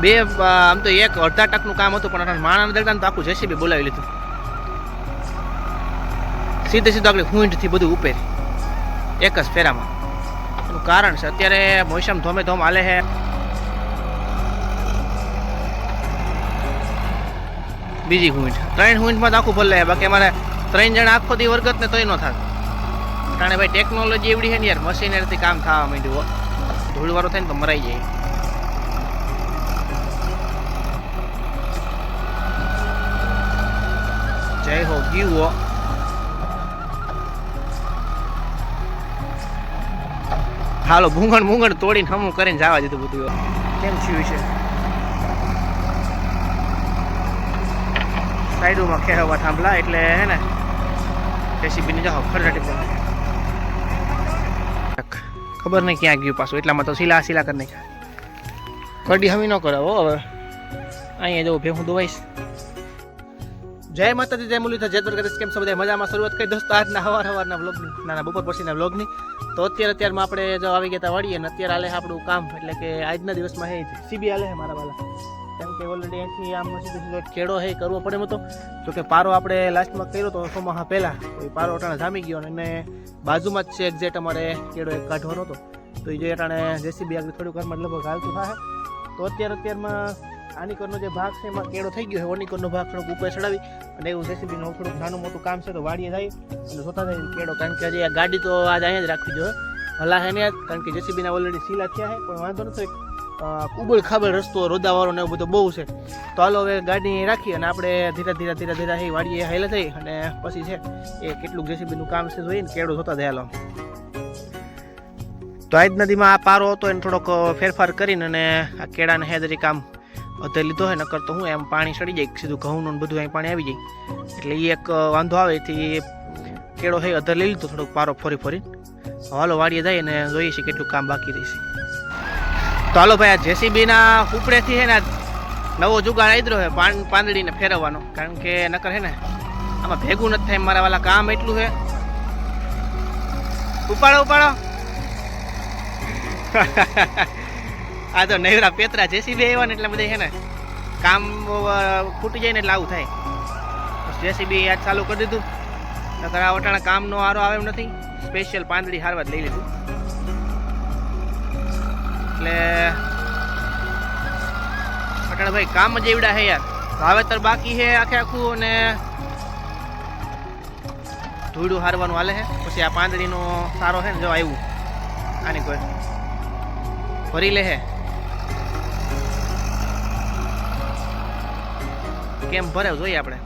બે, આમ તો એક અડધા ટકનું કામ હતું, પણ માણા દરતા તો આખું જેસીબી બોલાવી લીધું. સીધે સીધું આપણે હુંઠથી બધું ઉપેર. એક જ ફેરામાં. એનું કારણ છે, અત્યારે મોસમ ધોમે ધોમ હાલે છે. બીજી હુંઠ ત્રણ હુંઠમાં તો આખું ભલે બાકી અમારે ત્રણ જણા આખો દી વર્ગત ને તોય ન થાય. કારણ ભાઈ ટેકનોલોજી એવડી છે ને યાર મશીનરીથી કામ થવા માંડ્યું. ધૂળવાળું થાય ને તો મરાઈ જાય. હો હાલો ભૂંગણ ભૂંગણ તોડીને હમું કરીને જવા દીધું બધું કેમ થયું છે? સાઈડોમાં ખેહવા થાંભલા, એટલે હે ને રેસીપીની જાઓ પર. ખબર નહીં ક્યાં ગયું પાછું, એટલામાં તો સિલા સિલા કરી નાખ્યા. કડી હમી ન કરાવો, હવે. અહીંયા જવું ભેગું દોવાઈશ. જય માતાજી, જય મુરલીધર જય દ્વારકાધીશ કેમ છો બધા? મજામાં? શરૂઆત કરી દોસ્તો, આજના હવાર હવારના વ્લોગની નાના બપોર પછીના વ્લોગની તો અત્યારે અત્યારમાં આપણે જો આવી ગયા વળીએ અને અત્યારે આલે આપણું કામ, એટલે કે આજના દિવસમાં હે સીબી આલે મારા વાલા. કેમ કે ઓલરેડી અહીંથી આમ સીધો ખેડો હે કરવો પડે તો જો કે પારો આપણે લાસ્ટમાં કર્યો તો સોમાહા પહેલાં. તો એ પારો અટાણે જામી ગયો અને બાજુમાં જ છે એક્ઝેક્ટ અમારે કેળો એક કાઢવાનો હતો. તો એ જે અટાણે જેસીબી આગળ થોડું ઘરમાં લગભગ હાલતું થાય તો અત્યારે અત્યારમાં આનિકોરનો જે ભાગ છે એમાં કેળો થઈ ગયો છે. ઓનીકરનો ભાગ થોડોક ઉપર ચડાવી અને એવું જેસીબીનું થોડુંક નાનું મોટું કામ છે તો વાડીએ જાય અને જોતા જાય કેળો. કારણ કે હજી આ ગાડી તો આજ અહીંયા જ રાખવી જોઈએ. હલા હે ને કારણ કે જેસીબીના ઓલરેડી સીલા થયા છે, પણ વાંધો નથી. ઉબળ ખાબળ રસ્તો રોદાવાળો ને એવું બધું બહુ છે. તો હાલો હવે ગાડી રાખી અને આપણે ધીરે ધીરે ધીરે ધીરે અહીં વાડીએ હાઈલા થઈ અને પછી છે એ કેટલું જેસીબીનું કામ છે જોઈને કેળો જોતા જાય હાલો. તો આજ નદીમાં આ પારો હતો એને થોડોક ફેરફાર કરીને અને આ કેળાને હેદરી કામ અધે લીધો હોય નકર તો હું એમ પાણી સડી જાય સીધું ઘઉંનું બધું અહીં પાણી આવી જાય. એટલે એ એક વાંધો આવે, એથી કેળો છે અધર લઈ લીધો, થોડોક પારો ફરી ફરી. હાલો, વાડીએ જાય અને જોઈએ છીએ કેટલું કામ બાકી રહેશે. તો હાલો ભાઈ, આ જેસીબીના ઉપડેથી છે ને નવો જુગાડ આદરો છે પાન પાંદડીને ફેરવવાનો. કારણ કે નકર છે ને, આમાં ભેગું નથી થાય, મારા વાલા કામ એટલું છે ઉપાડો ઉપાડો. આ તો નૈરા પેતરા જેસીબી આવ્યા ને એટલે બધા છે ને કામ ખૂટી જાય ને એટલે આવું થાય. જેસીબી આજ ચાલુ કરી દીધું. નકર આ વટાણા કામનો આરો આવે એમ નથી. સ્પેશિયલ પાંદડી હારવા જ લઈ લીધું. એટલે વટાણા ભાઈ કામ જ એવડા છે યાર. વાવેતર બાકી છે આખે આખું અને ધૂળું હારવાનું હાલે છે. પછી આ પાંદડીનો સારો છે ને જો આવ્યું. આની કોઈ ફરી લે હે કેમ ભરે જોઈએ આપણે?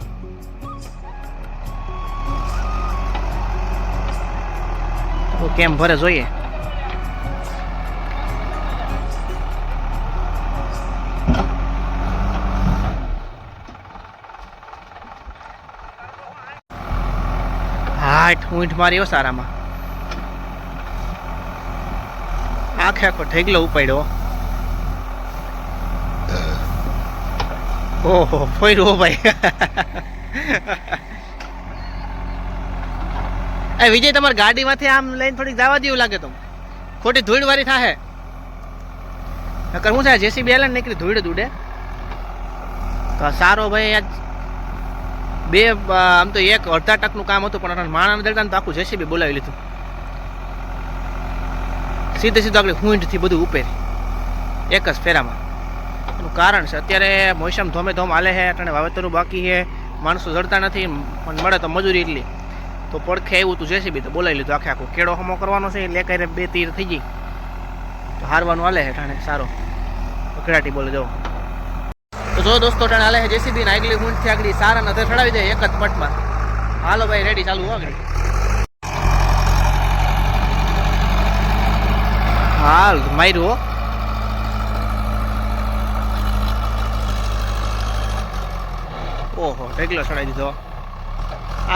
તો કેમ ભરે જોઈએ? હાઠ ઊંઠ મારી સારામાં. આખે આખો ઢેગલો ઉપાડ્યો. ઓહો ફોયરો ભાઈ. એ વિજય, તમારી ગાડીમાંથી આમ લઈને થોડીક જવા દેવું લાગે તો. ખોટી ધૂળ વાળી થાહે. નકર શું થાય, જેસીબી એલા નીકળી ધૂળ તો સારો ભાઈ, આજ બે આમ તો એક અડધા ટકનું કામ હતું, પણ માણસ દરતા તો આખું જેસીબી બોલાવી લીધું. સીધે સીધું આગળ હુંઠથી બધું ઉપેર. એક જ ફેરામાં. એનું કારણ છે. અત્યારે મોસમ ધોમે ધોમ હાલે છે, અટાણે વાવેતરનું બાકી છે, માણસો જડતા નથી, પણ મળે તો મજૂરી એટલી. તો પડખે આવ્યું તું જેસીબી તો બોલાવી લીધું આખે આખું. કેળો હમો કરવાનો છે, એટલે કરીને બે તીર થઈ ગઈ. તો હારવાનું હાલે છે ટાણે સારો. પકડાટી બોલે, જો. તો જો દોસ્તો ટાણે હાલે છે જેસીબી ને આગલી ઊંટથી આગળ સારા નજર ચડાવી દે, એક જ પટમાં. હાલો ભાઈ રેડી ચાલુ આગળ. હાલ, માર્યું ઓહો ઢેકલો ચડાવી દીધો.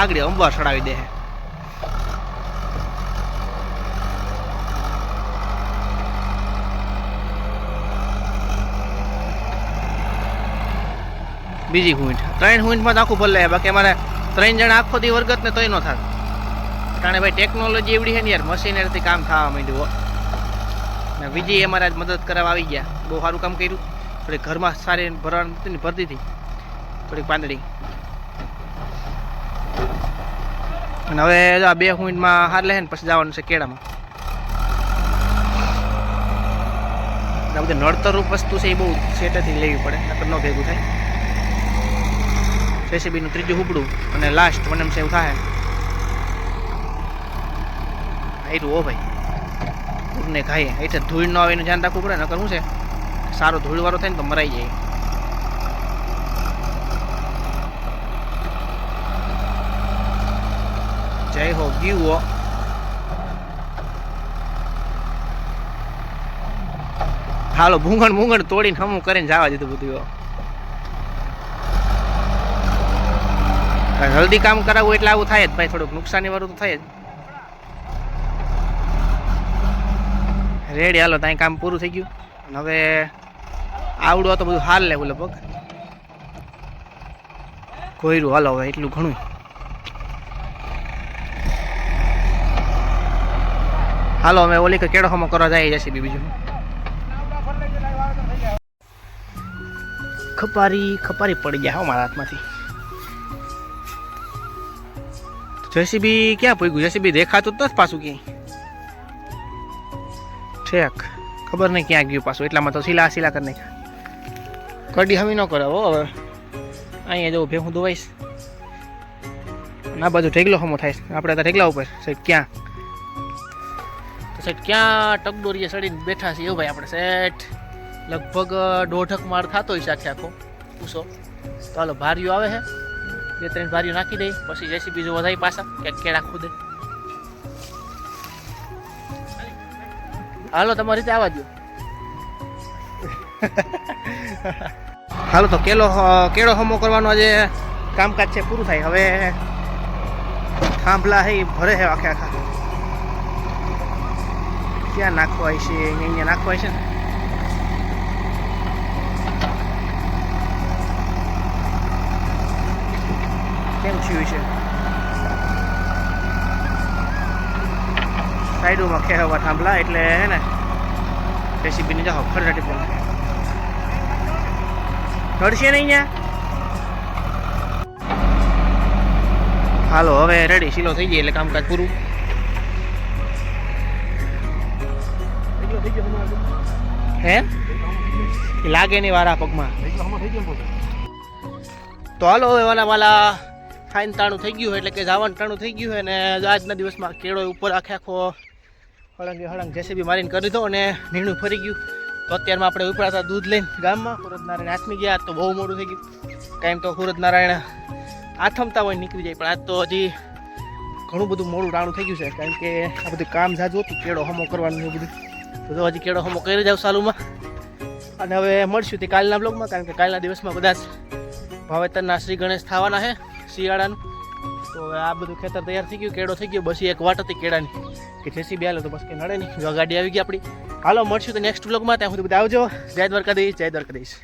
આગળ અંબા ચડાવી દે. બીજી હુંઠ ત્રણ હુંટમાં તો આખું ભલે, બાકી અમારે ત્રણ જણા આખો દી વર્ગત ને તોય ન થાય કારણ ભાઈ ટેકનોલોજી એવડી છે ને યાર મશીનરીથી કામ થવા માંડ્યું ને વિજય અમારે મદદ કરવા આવી ગયા. બહુ સારું કામ કર્યું. આપણે ઘરમાં સારી ભરણ ભરતી હતી. થોડીક પાંદડી. અને હવે આ બે મિનિટમાં હાર લે ને પછી જવાનું છે કેળામાં. આ બધી નડતરરૂપ વસ્તુ છે એ બહુ સેટેથી લેવી પડે, નકર ન ભેગું થાય. જેસીબીનું ત્રીજું હુબડું અને લાસ્ટ મને એમ એવું થાય એટલું ઓ ભાઈ. પૂરને ખાઈએ. એટલે ધૂળ ન આવે એનું ધ્યાન રાખવું પડે, નકર શું છે? સારો ધૂળવાળો થાય ને તો મરાઈ જાય. ગીવ હાલો, ભૂંગણ ભૂંગણ તોડીને હમું કરીને જવા દીધું બધું. જલ્દી કામ કરાવવું એટલે આવું થાય જ, ભાઈ, થોડુંક નુકસાની વાળું તો થાય જ. રેડી હાલો ત્યાં કામ પૂરું થઈ ગયું. હવે આવડું તો બધું હાલ લેવું લગભગ. કોયરું, હાલો, હવે એટલું ઘણું હાલો, અમે ઓલી કે કેળો હમો કરવા જઈએ જશે બીજું. ખપારી ખપારી પડી ગયા હો મારા હાથમાંથી. જેસીબી ક્યાં પૂગ્યું? જેસીબી દેખાતું જ પાછું ક્યાંય. ઠેક, ખબર નહીં ક્યાં ગયું પાછું. એટલામાં તો સિલા સિલા કરી નાખ્યા. કડી હમી ન કરાવો હવે. અહીંયા જવું ભેગું દોવાઈશ ના બાજુ ઢેગલો હમો થાય આપણે તો ઢેગલા ઉપર સાહેબ ક્યાં? તો ક્યાં ટકડોરીએ સડીને બેઠા છીએ? એવું ભાઈ, આપણે સેટ લગભગ દોઢક માળ થતો હોય છે આખે આખો. પૂછો. તો હાલો ભારીઓ આવે છે બે ત્રણ ભારીઓ નાખી દઈ પછી જેસી બીજું વધારી પાછા. ક્યાંક કેળા ખુદે હાલો, તમારી રીતે આવવા દો હાલો, તો કેલો કેળો હમો કરવાનો આજે કામકાજ છે, પૂરું થાય. હવે થાંભલા હે ભરે છે આખે આખા. ક્યાં નાખવા છે? અહીંયા અહીંયા નાખવા છે ને? કેમ થયું છે? સાઈડોમાં ખેહવા થાંભલા એટલે હે ને? રેસીપીને જાઓ ખરડાટી પણ નડશે ને અહીંયા? હાલો, હવે રેડી શીલો થઈ ગઈ એટલે કામકાજ પૂરું. હે? લાગે નહીં વારા પગમાં. તો હાલો હવે વાલા ખાઈને તાણું થઈ ગયું એટલે કે જવાનું ટાણું થઈ ગયું અને આજના દિવસમાં કેળો ઉપર આખે આખો હળંગ હળંગ જેસીબી મારીને કરી દો અને નીણું ફરી ગયું. તો અત્યારમાં આપણે ઉપરાતા દૂધ લઈને ગામમાં. સુરત નારાયણ આથમી ગયા, તો બહુ મોડું થઈ ગયું. કાંઈ તો સુરતનારાયણ આથમતા હોય નીકળી જાય, પણ આજ તો હજી ઘણું બધું મોડું રાણું થઈ ગયું છે, કારણ કે આ બધું કામ જાજુ હતું, કેળો હમો કરવાનું એવું બધું. તો હજી કેળો હમો કરી જાવ સાલુમાં. અને હવે મળશું તે કાલના બ્લોગમાં કારણ કે કાલના દિવસમાં બધા જ ભાવેતરના શ્રી ગણેશ થવાના છે શિયાળાનું. તો હવે આ બધું ખેતર તૈયાર થઈ ગયું, કેળો થઈ ગયો બસ એક વાટ હતી કેળાની. કે જેસી બે તો બસ કે નડે નહીં. જો ગાડી આવી ગઈ આપણી. હાલો, મળશું તો નેક્સ્ટ બ્લોગમાં ત્યાં સુધી બધા આવજો. જય દ્વારકાધીશ જય દ્વારકાધીશ.